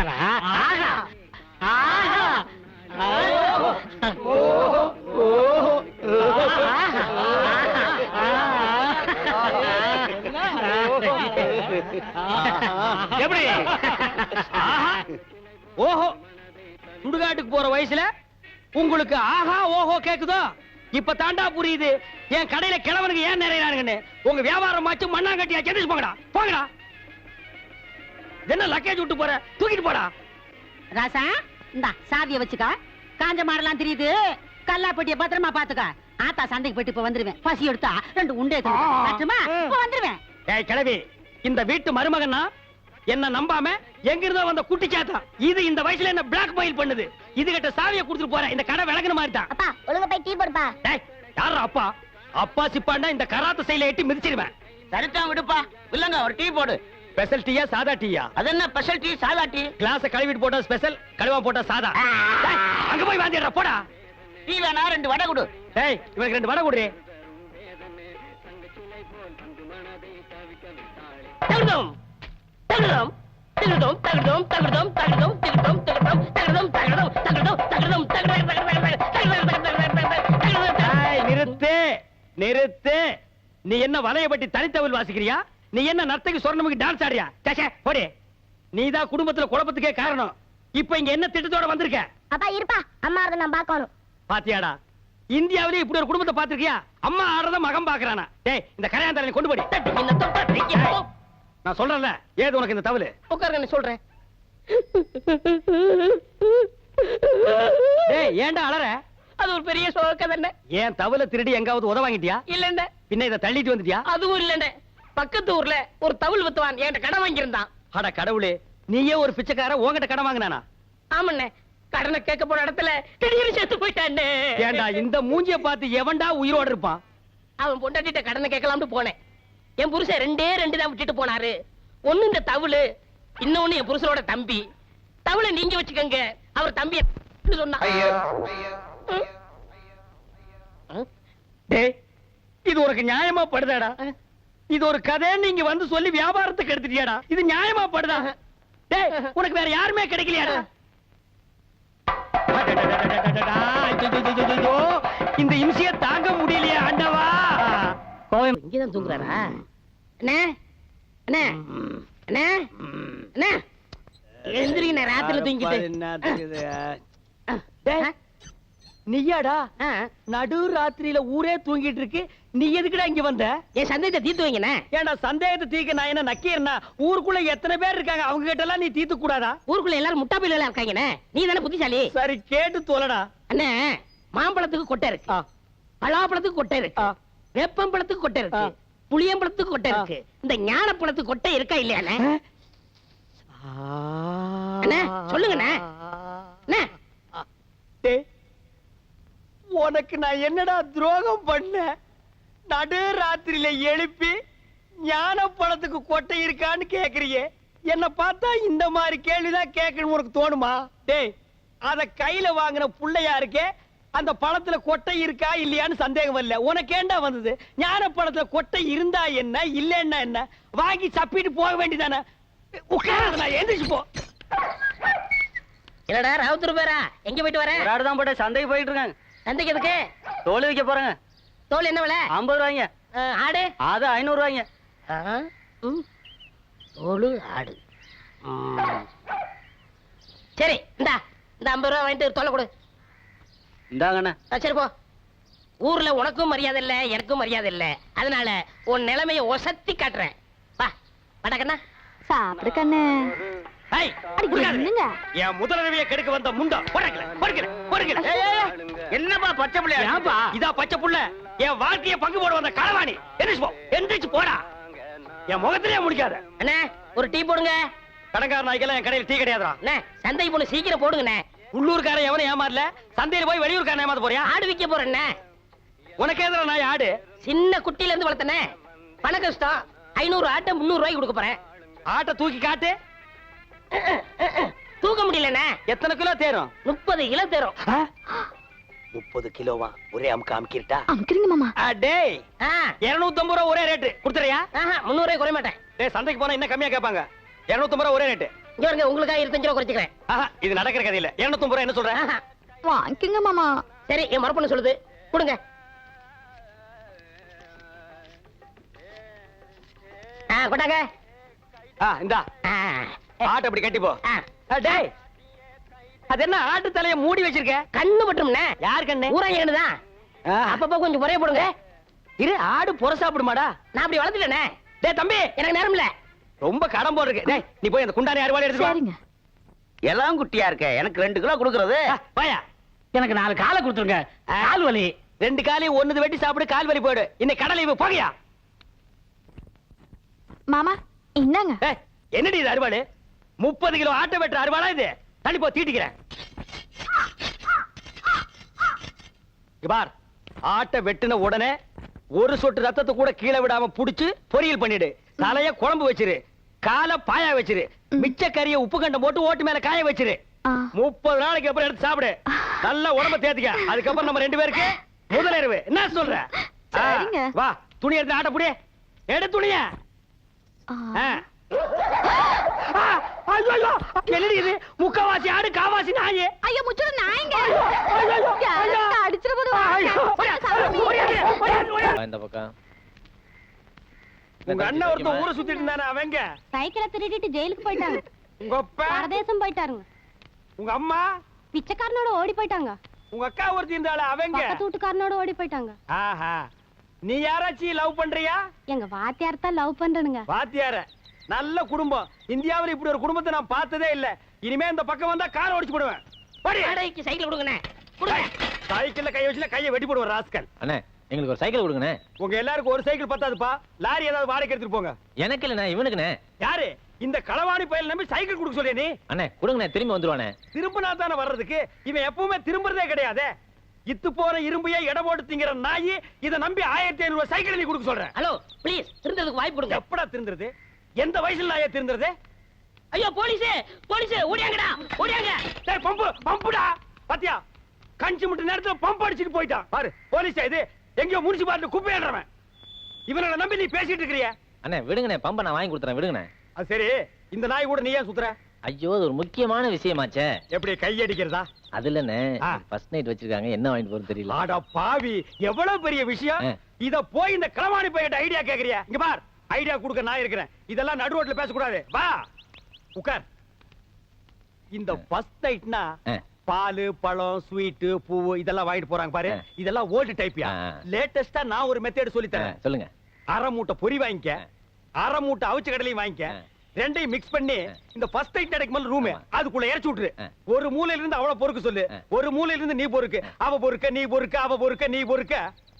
ஆஹா. ஆஹா. எப்படி? ஓஹோ. சுடுகாட்டுக்கு போற வயசுல உங்களுக்கு ஆஹா ஓஹோ கேக்குதோ? இப்ப தாண்டா புரியுது. என் கடையில கிழவனுக்கு ஏன் நிறைய உங்க வியாபாரம் ஆச்சு மண்ணாங்கட்டியா? செடிச்சு போங்கடா. போங்கடா. என்ன லக்கேஜ் விட்டு போற? தூக்கிட்டு போடா. ராசா இந்தா சாவிய வச்சுக்க. காஞ்ச மாடலாம் தெரியுது. கல்லாப்பட்டிய பத்திரமா பாத்துக்க ஆத்தா சந்தைக்கு போயிட்டு இப்ப வந்துருவேன். பசி எடுத்தா ரெண்டு உண்டே கட்டுமா இப்ப வந்துருவேன். ஏய் கிழவி இந்த வீட்டு மருமகன்னா என்ன நம்பாம எங்க இருந்தோ வந்த குட்டி சாத்தா. இது இந்த வயசுல என்ன பிளாக் மெயில் பண்ணுது. இது கிட்ட சாவியை கொடுத்துட்டு போறேன். இந்த கடை விளக்குன மாதிரி தான். அப்பா ஒழுங்கா போய் டீ போடுப்பா. டேய் யாரா அப்பா? அப்பா சிப்பாண்டா இந்த கராத்த சைல எட்டி மிதிச்சிருவேன். சரிதான் விடுப்பா. இல்லங்க ஒரு டீ போடு. ஸ்பெஷல் டீயா சாதா டீயா அது என்ன ஸ்பெஷல் டீ சாதா டீ கிளாஸ கழுவிட்டு போட்டா ஸ்பெஷல் கழுவா போட்டா சாதா அங்க போய் வாந்திடுறா போடா டீ வேணா ரெண்டு வடை கொடு டேய் இவனுக்கு ரெண்டு வடை கொடு தகுதம் தகுதம் தகுதம் தகுதம் தகுதம் தகுதம் தகுதம் தகுதம் தகுதம் தகுதம் தகுதம் தகுதம் தகுதம் நிறுத்து நிறுத்து நீ என்ன வலைய பட்டி தனித்தவள் வாசிக்கிறியா நீ என்ன நர்த்தகி சொர்ணமுக்கு டான்ஸ் ஆடுறியா? சேச்சே போடி. நீதான் குடும்பத்துல குழப்பத்துக்கே காரணம். இப்ப இங்க என்ன திட்டத்தோட வந்திருக்க? அப்பா இருப்பா. அம்மா அதை நான் பார்க்கணும். பாத்தியாடா. இந்தியாவிலே இப்படி ஒரு குடும்பத்தை பாத்திருக்கியா அம்மா ஆடுறத மகன் பாக்குறானா டேய் இந்த கரையாந்தரனை கொண்டு போடி. நான் சொல்றேன்ல ஏது உனக்கு இந்த தவளு உட்காருங்க சொல்றேன். டேய் ஏன்டா அலற? அது ஒரு பெரிய சோக தானே ஏன் தவளை திருடி எங்காவது உத வாங்கிட்டியா? இல்லண்ட பின்ன இதை தள்ளிட்டு வந்துட்டியா? அதுவும் இல்லண்ட பக்கத்து ஊர்ல ஒரு தவுள் வித்துவான் என்கிட்ட கடன் வாங்கியிருந்தான். அட கடவுளே நீயே ஒரு பிச்சைக்கார உன்கிட்ட கடன் வாங்கினானா? ஆமண்ணே கடனை கேட்க போன இடத்துல திடீர்னு செத்து போயிட்டானே ஏன்டா இந்த மூஞ்சிய பார்த்து எவன்டா உயிரோட இருப்பான்? அவன் பொண்டாட்டிட்ட கடனை கேட்கலாம்னு போனேன். என் புருஷன் ரெண்டே ரெண்டு தான் விட்டுட்டு போனாரு. ஒண்ணு இந்த தவுளு இன்னொன்னு என் புருஷனோட தம்பி. தவுளை நீங்க வச்சுக்கோங்க அவர் தம்பி சொன்னா இது உனக்கு நியாயமா படுதாடா? இது ஒரு கதைன்னு நீங்க வந்து சொல்லி வியாபாரத்துக்கு எடுத்துட்டியாடா. இது நியாயமா படுதா? டேய் உனக்கு வேற யாருமே கிடைக்கலையாடா? இந்த இம்சிய தாங்க முடியலையே ஆண்டவா. கோவை இங்கதான் தூங்குறாரா? அண்ணே அண்ணே அண்ணே அண்ணே. எந்திரிங்க ராத்திரில தூங்கிட்டு நீயாடா? நடு ராத்திரியில ஊரே தூங்கிட்டு இருக்கு. நீ எதுக்குடா இங்க வந்த? என் சந்தேகத்தை தீர்த்து வைங்கண்ணே. ஏன்டா சந்தேகத்தை தீக்க நான் என்ன நக்கீரனா? ஊருக்குள்ள எத்தனை பேர் இருக்காங்க? அவங்க கிட்ட எல்லாம் நீ தீர்த்து கூடாதா? ஊருக்குள்ள எல்லாரும் முட்டா பையில இருக்காங்கண்ணே. நீ தானே புத்திசாலி? சரி கேட்டு தோலடா. அண்ணே மாம்பழத்துக்கு கொட்டை இருக்கு. பலாப்பழத்துக்கு கொட்டை இருக்கு. வேப்பம்பழத்துக்கு கொட்டை இருக்கு. புளியம்பழத்துக்கு கொட்டை. இருக்கு. இந்த ஞானப்பழத்துக்கு கொட்டை இருக்கா இல்லையாண்ணே அண்ணே, சொல்லுங்கண்ணே. அண்ணே டேய், உனக்கு நான் என்னடா துரோகம் பண்ண? நடு ராத்திரியில எழுப்பி ஞான பழத்துக்கு கொட்டை இருக்கான்னு கேக்குறியே. என்ன பார்த்தா இந்த மாதிரி கேள்விதான் கேட்கணும் உனக்கு தோணுமா? டேய் அத கையில வாங்கின புள்ளையா இருக்கே அந்த பழத்துல கொட்டை இருக்கா இல்லையான்னு சந்தேகம் வரல. உனக்கு ஏண்டா வந்தது? ஞான பழத்துல கொட்டை இருந்தா என்ன இல்லைன்னா என்ன? வாங்கி சப்பிட்டு போக வேண்டியதானே? உட்காராத நான் எந்திரிச்சு போ. என்னடா ராவுத்தூர் பேரா? எங்க போயிட்டு வர? தான் போட்டு சந்தைக்கு போயிட்டு இருக்காங்க சந்தைக்கு எதுக்கு? தோல் வைக்க போறாங்க. தோல் என்ன விலை? ஐம்பது ரூபாய்ங்க. ஆடு? அது ஐநூறு ரூபாய்ங்க. தோலு ஆடு. சரி இந்தா இந்த ஐம்பது ரூபா வாங்கிட்டு தோலை கொடு. இந்தாங்கண்ணா. சரி போ. ஊர்ல உனக்கும் மரியாதை இல்ல எனக்கும் மரியாதை இல்ல. அதனால உன் நிலைமைய ஒசத்தி காட்டுறேன். வா வடக்கண்ணா சாப்பிடு கண்ணு. என் முதலமைய கெடுக்க வந்த முண்டா பொறுக்கல பொறுக்கல பொறுக்கல. என்னப்பா பச்சை ஏன்பா? இதா பச்சை புள்ள. என் வாழ்க்கைய பங்கு போட வந்த களவாணி. எந்திரிச்சு போ எந்திரிச்சு போடா. என் முகத்திலே முடிக்காத. அண்ணே ஒரு டீ போடுங்க. கடங்கார நாய்க்கெல்லாம் என் கடையில் டீ கிடையாதுடா. அண்ணே சந்தைக்கு போன சீக்கிரம் போடுங்கண்ணே. உள்ளூர்காரன் எவனும் ஏமாறல? சந்தையில போய் வெளியூர்காரன் ஏமாத்த போறியா? ஆடு விக்க போறேண்ணே. உனக்கு எதிர நாய் ஆடு? சின்ன குட்டில இருந்து வளர்த்தனே பண கஷ்டம் ஐநூறு ஆட்டை முந்நூறு ரூபாய்க்கு கொடுக்க போறேன். ஆட்டை தூக்கி காட்டு. தூக்க முடியலண்ணே. எத்தனை கிலோ தேரும்? முப்பது கிலோ தரும். முப்பது கிலோவா? ஒரே அமுக்கு அமுக்கிட்டா? அமுக்குறீங்க மாமா. டேய். ஆ, இருநூத்தம்பது ரூபா ஒரே ரேட்டு கொடுத்துறியா ரூபாய் குறைய மாட்டேன். டேய் சந்தைக்கு போனா இன்னும் கம்மியா கேட்பாங்க. இருநூத்தம்பது ரூபா ஒரே ரேட்டு இங்க வருங்க உங்களுக்காக இருபத்தஞ்சு ரூபா குறைச்சிக்கிறேன். ஆஹா, இது நடக்கிற கதை இல்ல இருநூத்தம்பது ரூபா என்ன சொல்றேன். வாங்கிக்கங்க மாமா. சரி என் மரப்பொண்ணு சொல்லுது. கொடுங்க. ஆ, இந்தா. ஆட்டை அப்படி கட்டி போ. டேய். அது என்ன ஆட்டு தலைய மூடி வச்சிருக்க? கண்ணு பட்டும்ண்ணே. யார் கண்ணு? ஊராங்க கண்ணுதான் அப்பப்போ கொஞ்சம் முறைய போடுங்க. இரு ஆடு புற சாப்பிடுமாடா. நான் அப்படி வளர்த்துட்டேனே டேய் தம்பி. எனக்கு நேரம் இல்ல ரொம்ப கடன் போல் இருக்கு டேய் நீ போய் அந்த குண்டானி அறுவாளை எடுத்து வா. சரிங்க. எல்லாம் குட்டியா இருக்க. எனக்கு ரெண்டு கிலோ கொடுக்கறது. வாயா எனக்கு நாலு காலை கொடுத்துருங்க. கால் வலி. ரெண்டு காலையும் ஒண்ணுது வெட்டி சாப்பிடு கால் வலி போயிடு. இன்னைக்கு கடலை இவ போகையா? மாமா ஏய், என்னடி இது அறுவாடு முப்பது கிலோ ஆட்டை வெட்டுற அறுவாடா இது? தள்ளி போ தீட்டிக்கிறேன். பார். ஆட்டை வெட்டுன உடனே ஒரு சொட்டு ரத்தத்தை கூட கீழே விடாம புடிச்சு பொரியல் பண்ணிடு. தலைய குழம்பு வச்சிரு. காலை பாயா வச்சிரு. மிச்ச கறிய உப்பு கண்டம் போட்டு ஓட்டு மேல காய வச்சிரு. முப்பது நாளைக்கு அப்புறம் எடுத்து சாப்பிடு. நல்ல உடம்ப தேத்திக்க. அதுக்கப்புறம் நம்ம ரெண்டு பேருக்கு முதலிரவு என்ன சொல்ற. வா. துணி எடுத்து ஆட்ட புடி. எடு துணிய. என்னடி இது முக்கவாசி ஆடு காவாசி நாயே. ஐயோ முச்சுரு நாயங்க. அடிச்சிட போது. இந்த பக்கம். உங்க அண்ணன் ஒருத்தன் ஊரை சுத்திட்டு இருந்தானே அவங்க? சைக்கிளை திருடிட்டு ஜெயிலுக்கு போயிட்டாங்க. உங்க அப்பா? பரதேசம் போயிட்டாருங்க. உங்க அம்மா? பிச்சைக்காரனோட ஓடி போயிட்டாங்க. உங்க அக்கா ஒருத்தி இருந்தாள அவங்க? பக்கத்து வீட்டுக்காரனோட ஓடி போயிட்டாங்க. ஆஹா. நீ யாராச்சும் லவ் பண்றியா? எங்க வாத்தியார் தான் லவ் பண்றனுங்க. வாத்தியார. நல்ல குடும்பம். இந்தியாவுல இப்படி ஒரு குடும்பத்தை நான் பார்த்ததே இல்ல. இனிமே இந்த பக்கம் வந்தா கார் ஓடிச்சு போடுவேன். போடி. வாடகைக்கு சைக்கிள் கொடுங்கண்ணே. கொடுங்க. சைக்கிள்ல கை வச்சுல கையை வெட்டி போடுவேன் ராஸ்கல். அண்ணே எங்களுக்கு ஒரு சைக்கிள் கொடுங்கண்ணே. உங்க எல்லாருக்கும் ஒரு சைக்கிள் பத்தாதுப்பா. லாரி ஏதாவது வாடகை எடுத்துட்டு போங்க. எனக்கு இல்லண்ணே இவனுக்குண்ணே. யாரு? இந்த களவாணி பயல் நம்பி சைக்கிள் கொடுக்க சொல்லிய நீ? அண்ணே கொடுங்கண்ணே திரும்பி வந்துருவானே திரும்பினா தானே வர்றதுக்கு? இவன் எப்பவுமே திரும்புறதே கிடையாதே. இத்து போற இரும்பையே எடை போட்டு திங்கிற நாயி இத நம்பி ஆயிரத்தி ஐநூறு ரூபாய் சைக்கிள் நீ கொடுக்க சொல்றேன் ஹலோ ப்ளீஸ் திருந்ததுக்கு வாய்ப்பு கொடுங்க. எப்படா திருந்துறது? எந்த வயசுல நாயே திருந்துறது ஐயோ போலீஸ் போலீஸ் ஓடியாங்கடா ஓடியாங்க. டேய் பம்பு பம்புடா. பாத்தியா? கஞ்சி முட்டு நேரத்துல பம்ப் அடிச்சிட்டு போயிட்டான். பாரு போலீஸ் இது? எங்கயோ முனிசிபாலிட்டி குப்பையாடுறவன் இவனை நம்பி நீ பேசிட்டு இருக்கிறிய. அண்ணே விடுங்கண்ணே பம்பை நான் வாங்கி கொடுத்துறேன் விடுங்கண்ணே. அது சரி இந்த நாய் கூட நீ ஏன் சுத்துற? ஐயோ அது ஒரு முக்கியமான விஷயமாச்சே. எப்படி கை அடிக்கிறதா? அது இல்லண்ணே. ஃபர்ஸ்ட் நைட் வச்சிருக்காங்க என்ன வாங்கிட்டு போறது தெரியல. ஆடா பாவி எவ்வளவு பெரிய விஷயம். இத போய் இந்த களவாணி பையன் ஐடியா கேக்குறியா. இங்க பார். ஐடியா கொடுக்க நான் இருக்கிறேன் இதெல்லாம் நடு ரோட்ல பேசக்கூடாது வா உட்கார் இந்த ஃபர்ஸ்ட் நைட்னா. பால் பழம் ஸ்வீட் பூவு இதெல்லாம் வாங்கிட்டு போறாங்க பாரு. இதெல்லாம் ஓல்டு டைப்யா ஆ. லேட்டஸ்டா நான் ஒரு மெத்தட் சொல்லி ஆ, தரேன் சொல்லுங்க அரை மூட்டை பொரி வாங்கிக்க. அரை மூட்டை அவிச்ச கடலையும் வாங்கிக்க. ரெண்டையும் மிக்ஸ் பண்ணி. இந்த ஃபர்ஸ்ட் நைட் நடக்கும் ரூம். அதுக்குள்ள இறச்சி விட்டுரு. ஒரு மூலையில இருந்து அவள பொறுக்க சொல்லு. ஒரு மூலையில இருந்து நீ பொறுக்கு அவ பொறுக்க நீ பொறுக்க அவ பொறுக்க நீ பொறுக்க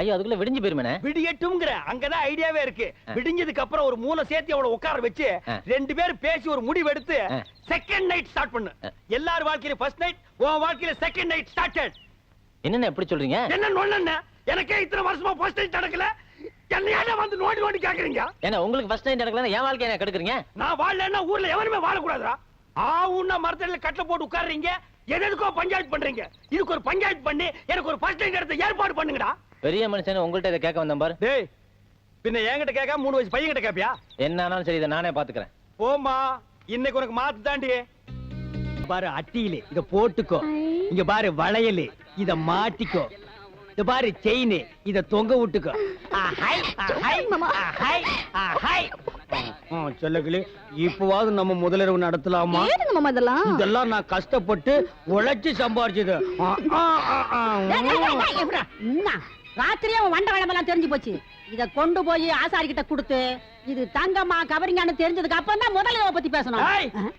ஐயோ அதுக்குள்ள விடிஞ்சு போயிருமேண்ணே விடியட்டும்ங்கிற அங்கதான் ஐடியாவே இருக்கு. விடிஞ்சதுக்கு அப்புறம் ஒரு மூளை சேர்த்து அவளை உட்கார வச்சு. ரெண்டு பேரும் பேசி ஒரு முடிவு எடுத்து. செகண்ட் நைட் ஸ்டார்ட் பண்ணு. எல்லார் வாழ்க்கையில ஃபர்ஸ்ட் நைட் உன் வாழ்க்கையில செகண்ட் நைட் ஸ்டார்டட் என்னண்ணே எப்படி சொல்றீங்க? என்ன நொண்ண எனக்கே இத்தனை வருஷமா ஃபர்ஸ்ட் நைட் நடக்கல. என்னையால வந்து நோண்டி நோண்டி கேக்குறீங்க? ஏன்னா உங்களுக்கு ஃபர்ஸ்ட் நைட் நடக்கலன்னா என் வாழ்க்கையை கெடுக்குறீங்க? நான் வாழலன்னா ஊர்ல எவனுமே வாழக்கூடாதுடா. ஆவுன்னா மரத்தடியில கட்டல போட்டு உட்கார்றீங்க. எது எதுக்கோ பஞ்சாயத்து பண்றீங்க. இதுக்கு ஒரு பஞ்சாயத்து பண்ணி எனக்கு ஒரு ஃபர்ஸ்ட் நைட் எடுத்து ஏற்பாடு பண்ணுங்கடா. பெரிய மனுஷன் உங்கள்ட்ட இதை கேட்க வந்தேன் பாரு. டேய் பின்ன என்கிட்ட கேட்காம மூணு வயசு பையன் கிட்ட கேப்பியா? என்ன ஆனாலும் சரி இதை நானே பாத்துக்கிறேன் போம்மா இன்னைக்கு உனக்கு மாத்து தாண்டி. பாரு அட்டியில இத போட்டுக்கோ. இங்க பாரு வளையல் இத மாட்டிக்கோ. இத பாரு செயின் இத தொங்க விட்டுக்கோ. செல்லக்கிளி இப்பவாவது நம்ம முதலிரவு நடத்தலாமா? இதெல்லாம்? நான் கஷ்டப்பட்டு உழைச்சு சம்பாரிச்சது. ராத்திரியே உன் வண்ட வளமெல்லாம் தெரிஞ்சு போச்சு. இத கொண்டு போய் ஆசாரி கிட்ட கொடுத்து இது தங்கம்மா கவரிங்கான்னு தெரிஞ்சதுக்கு அப்புறம் தான் முதல்ல பத்தி பேசணும்.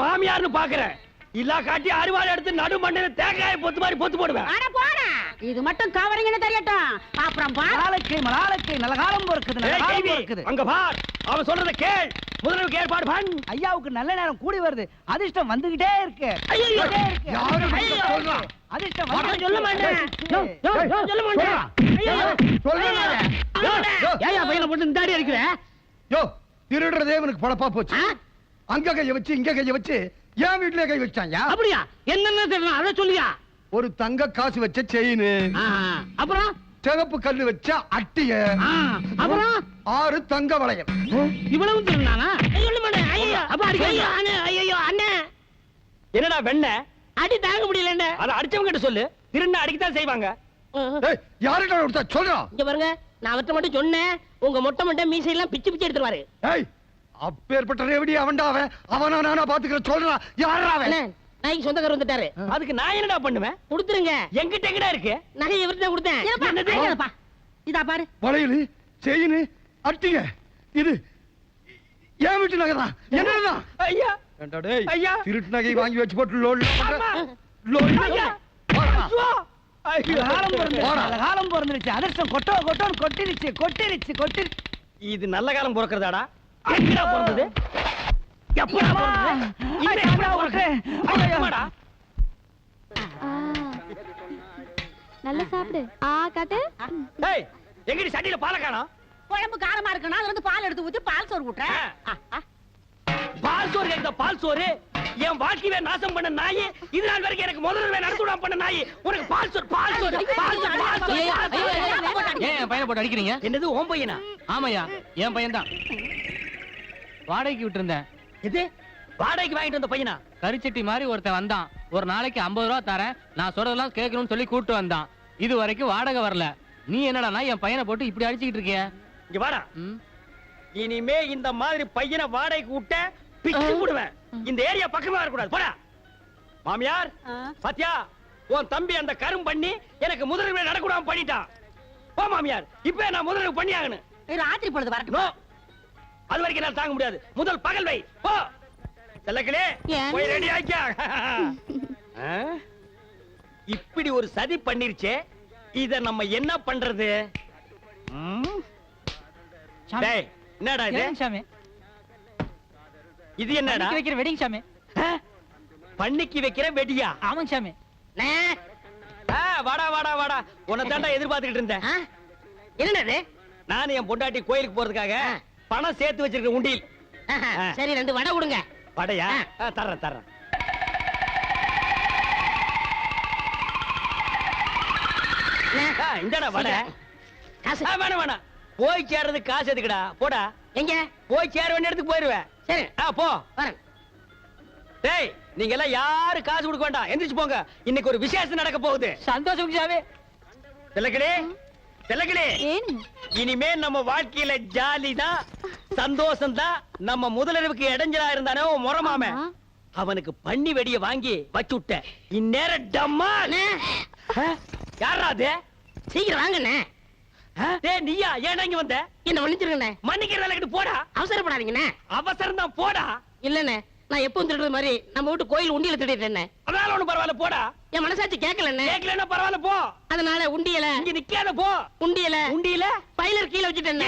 மாமியார்னு பாக்குறேன். இல்லா காட்டி அருவாள் எடுத்து நடு மண்ணில தேங்காய பொத்து மாதிரி பொத்து போடுவேன். அட போடா. இது மட்டும் கவரிங்னு தெரியட்டும். அப்புறம் பா. நாளைக்கு நாளைக்கு நல்ல காலம் பொறுக்குது நல்ல காலம். பொறுக்குது. அங்க பார். அவன் சொல்றத கேள். முதல்வர் ஏற்பாடு பண். ஐயாவுக்கு நல்ல நேரம் கூடி வருது. அதிர்ஷ்டம் வந்துகிட்டே இருக்கு. ஐயோ? அதிர்ஷ்டம் சொல்ல மாட்டேன். சொல்ல மாட்டேன். ஐயோ, ஐயோ. ஏயா பையனை போட்டு இந்த அடி அடிக்கிற? யோ திருடுறதே இவனுக்கு பொழப்பா போச்சு? அங்க கைய வச்சு இங்க கைய வச்சு என் வீட்டுல கை வச்சான்யா அப்படியா? என்னென்ன தெரியணும் அதை சொல்லியா. ஒரு தங்க காசு வச்ச செயின் அப்புறம்? சிகப்பு கல்லு வச்ச அட்டிய அப்புறம்? ஆறு தங்க வளையல் இவ்வளவு அண்ணே, என்னடா வெண்ண? அடி தாங்க முடியல என்ன அத அடிச்சவங்க கிட்ட சொல்லு. திருண்ண அடிக்கத்தான் செய்வாங்க. யார்கிட்ட கொடுத்தா? சொல்றா. இங்க பாருங்க நான் அவர்ட்ட மட்டும் சொன்னேன். உங்க மொட்டை மொட்டை மீசை எல்லாம் பிச்சு பிச்சு எடுத்துருவாரு. அப்பேற்பட்ட ரேவடி அவன்டா அவன்? அவனா நானா பாத்துக்கிறேன் சொல்றான் யாரா அவன்? நாய்க்கு சொந்தக்காரர் வந்துட்டாரு. அதுக்கு நான் என்னடா பண்ணுவேன்? கொடுத்துருங்க. எங்கிட்ட எங்கடா இருக்கு? நகை இவர்கிட்ட தான் கொடுத்தேன். இதா பாரு. வளையலு செயின் அட்டிங்க. இது ஏன் வீட்டு நகைதான் என்னதான் ஐயா. ஐயா. திருட்டு நகை வாங்கி வச்சு போட்டு போடா. நல்ல காலம் பிறந்துருச்சு. அதிர்ஷ்டம் கொட்டோ கொட்டோன்னு கொட்டிருச்சு கொட்டிருச்சு கொட்டிருச்சு இது நல்ல காலம் பிறக்கிறதாடா. பிறந்தது எப்படா பிறந்தது எப்படா பிறந்தது? ஐயா. எப்படா? நல்லா சாப்பிடு ஆ காட்டு ஏய், எங்கடி சட்டியில பாலை காணோம் குழம்பு காரமா இருக்குன்னா அதுல இருந்து பால் எடுத்து ஊத்தி பால் சோறு ஆ. பால் சோறு கேக்குதா பால் சோறு என் வாழ்க்கையவே நாசம் பண்ண நாய் இது நாள் வரைக்கும் எனக்கு முதல்ல நடத்து விடாம பண்ண நாய் உனக்கு பால் சோறு பால் சோறு பால் சோறு பால் சோறு, ஏன் பையனை போட்டு அடிக்கிறீங்க என்னது ஓம் பையனா ஆமாய்யா என் பையன் தான் வாடகைக்கு விட்டுருந்தேன். இது வாடகைக்கு வாங்கிட்டு வந்த பையனா? கரிச்சட்டி மாதிரி ஒருத்தன் வந்தான். ஒரு நாளைக்கு ஐம்பது ரூபா தரேன். நான் சொல்றதெல்லாம் கேட்கணும்னு சொல்லி கூட்டு வந்தான். இது வரைக்கும் வாடகை வரல. நீ என்னடான்னா என் பையனை போட்டு இப்படி அடிச்சுக்கிட்டு இருக்கிய? இங்க வாடா? இனிமே இந்த மாதிரி பையனை வாடகைக்கு விட்ட பிச்சு போடுவேன். இந்த ஏரியா பக்கமே வரக்கூடாது போடா. மாமியார். பாத்தியா உன் தம்பி அந்த கரும் பண்ணி எனக்கு முதலில் நடக்கூடாம பண்ணிட்டான். போ மாமியார் இப்ப நான் முதலில் பண்ணி ஆகணும் ஏய், ராத்திரி பொழுது வரட்டும்? அது வரைக்கும் என்னால தாங்க முடியாது. முதல் பகல் வை. போ. செல்லக்கிளே? போய் ரெடி ஆக்கியா? இப்படி ஒரு சதி பண்ணிருச்சே. இத நம்ம என்ன பண்றது? என்னடா இது? சாமி? இது என்னடா? வைக்கிற வெடிங் சாமி? பண்ணிக்கு வைக்கிற வெடியா? ஆமாங்க சாமி. வாடா வாடா வாடா. உன்னை தாண்டா எதிர்பார்த்துக்கிட்டு இருந்தேன். இது? நான் என் பொண்டாட்டி கோயிலுக்கு போறதுக்காக. பணம் சேர்த்து வச்சிருக்க உண்டியில். சரி ரெண்டு வடை கொடுங்க. வடையா? தர்றேன் தர்றேன். இந்தாடா வடை. காசு. வேணாம் வேணாம். போய் சேர்றதுக்கு காசு எதுக்குடா? போடா. எங்க? போய் சேர வேண்டிய இடத்துக்கு போயிருவேன். சரி. ஆ போ. வரேன். டேய் நீங்க எல்லாம் யாரு காசு கொடுக்க வேண்டாம்? எந்திரிச்சு போங்க. இன்னைக்கு ஒரு விசேஷம் நடக்க போகுது. சந்தோஷம் சாமி ஏனுங்க இனிமே நம்ம வாழ்க்கையில ஜாலி தான் சந்தோஷம் தான் நம்ம முதலிரவுக்கு இடைஞ்சலா இருந்தானே முறமாம. அவனுக்கு பண்ணி வெடிய வாங்கி வச்சு விட்ட இந்நேரம் டம்மா யாரா அது? சீக்கிரம் வாங்கண்ணே. நீயா? ஏன் இங்க வந்த? என்ன மன்னிச்சிருங்கண்ணே மன்னிக்கிற வேலைக்கிட்டு போடா. அவசரப்படாதீங்கண்ணே. அவசரம் தான் போடா. இல்லண்ணே. நான் எப்பவும் திருடுறது மாதிரி நம்ம வீட்டு கோயில் உண்டியல திருடிட்டேன் அதனால ஒண்ணு பரவாயில்ல போடா. என் மனசாட்சி கேட்கலண்ணே. கேட்கலன்னா பரவாயில்ல போ. அதனால உண்டியல இங்க நிக்காத போ. உண்டியல உண்டியில? பைலர் கீழே வச்சுட்டேன்